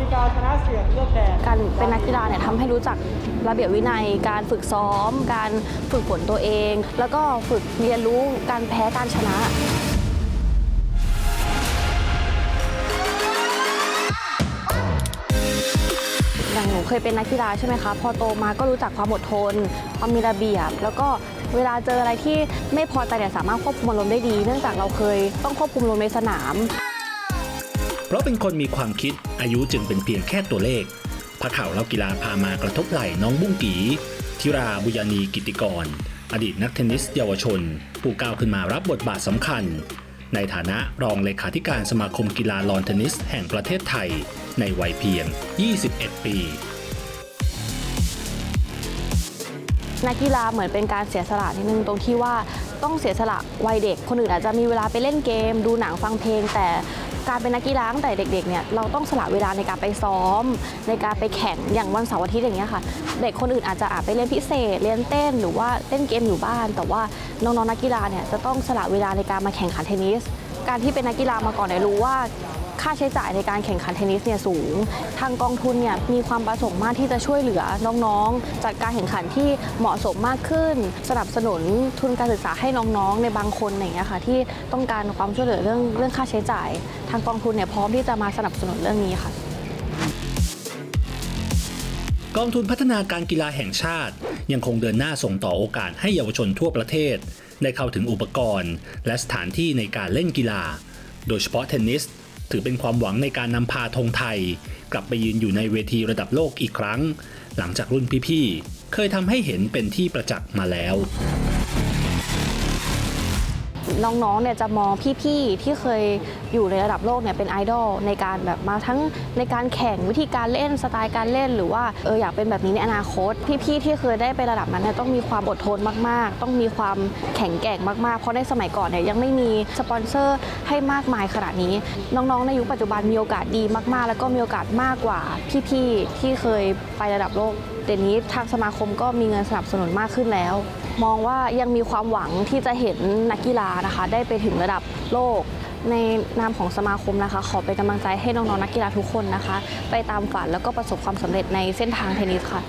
มีการชนะเสียงเลือกแดงการเป็นนักกีฬาเนี่ยทำให้รู้จักระเบียบวินัย การฝึกซ้อม การฝึกฝนตัวเอง แล้วก็ฝึกเรียนรู้การแพ้การชนะอย่างหนูเคยเป็นนักกีฬาใช่ไหมคะ พอโตมาก็รู้จักความอดทน ความมีระเบียบ แล้วก็เวลาเจออะไรที่ไม่พอใจเนี่ยสามารถควบคุมอารมณ์ได้ดี เนื่องจากเราเคยต้องควบคุมอารมณ์ในสนาม เพราะเป็นคนมีความคิดอายุจึงเป็นเพียงแค่ตัวเลขพระข่าวเล่ากีฬาพามากระทบไหล่น้องบุ้งกีธิราบุญานีกิติกร อดีตนักเทนนิสเยาวชน ผู้ก้าวขึ้นมารับบทบาทสำคัญ ในฐานะรองเลขาธิการสมาคมกีฬาลอนเทนนิสแห่งประเทศไทย ในวัยเพียง 21 ปี นักกีฬาเหมือนเป็นการเสียสละนิดนึงตรงที่ว่าต้องเสียสละวัยเด็ก คนอื่นอาจจะมีเวลาไปเล่นเกม ดูหนังฟังเพลง แต่การเป็นนักกีฬาตั้งแต่เด็กๆเนี่ยเราต้องสละเวลาในการไปซ้อม ในการไปแข่งอย่างวันเสาร์อาทิตย์อย่างเงี้ยค่ะ เด็กคนอื่นอาจจะอาจไปเรียนพิเศษ เรียนเต้นหรือว่าเล่นเกมอยู่บ้าน แต่ว่าน้องๆนักกีฬาเนี่ยจะต้องสละเวลาในการมาแข่งขันเทนนิส การที่เป็นนักกีฬามาก่อนเนี่ยรู้ว่าค่าใช้จ่ายในการแข่งขันเทนนิสเนี่ยสูง ทางกองทุนเนี่ยมีความประสงค์มากที่จะช่วยเหลือน้องๆ จัดการแข่งขันที่เหมาะสมมากขึ้น สนับสนุนทุนการศึกษาให้น้องๆ ในบางคนอย่างเงี้ยค่ะที่ต้องการความช่วยเหลือเรื่องเรื่องค่าใช้จ่าย ทางกองทุนเนี่ยพร้อมที่จะมาสนับสนุนเรื่องนี้ค่ะ กองทุนพัฒนาการกีฬาแห่งชาติ ยังคงเดินหน้าส่งต่อโอกาสให้เยาวชนทั่วประเทศ ได้เข้าถึงอุปกรณ์ และสถานที่ในการเล่นกีฬา โดยเฉพาะเทนนิส ถือเป็นความหวังในการนำพาธงไทย กลับไปยืนอยู่ในเวทีระดับโลกอีกครั้ง หลังจากรุ่นพี่ๆ เคยทำให้เห็นเป็นที่ประจักษ์มาแล้วน้องๆ เนี่ยจะมองพี่ๆ ที่เคย อยู่ในระดับโลกเนี่ยเป็นไอดอลในการแบบมาทั้งในการแข่งวิธีการเล่นสไตล์การเล่น หรือว่าเอออยากเป็นแบบนี้ในอนาคต พี่ๆที่เคยได้ไประดับนั้นเนี่ยต้องมีความอดทนมาก ๆ ต้องมีความแข็งแกร่งมากๆ เพราะในสมัยก่อนเนี่ยยังไม่มีสปอนเซอร์ให้มากมายขนาดนี้ น้องๆ ในยุคปัจจุบันมีโอกาสดีมากๆ แล้วก็มีโอกาสมากกว่าพี่ๆที่เคยไประดับโลกเดี๋ยวนี้ทางสมาคมก็มีเงินสนับสนุนมากขึ้นแล้ว มองว่ายังมีความหวังที่จะเห็นนักกีฬานะคะ ได้ไปถึงระดับโลก ในนามของสมาคมนะคะ ขอเป็นกำลังใจให้น้องๆนักกีฬาทุกคนนะคะ ไปตามฝันแล้วก็ประสบความสำเร็จในเส้นทางเทนนิสค่ะ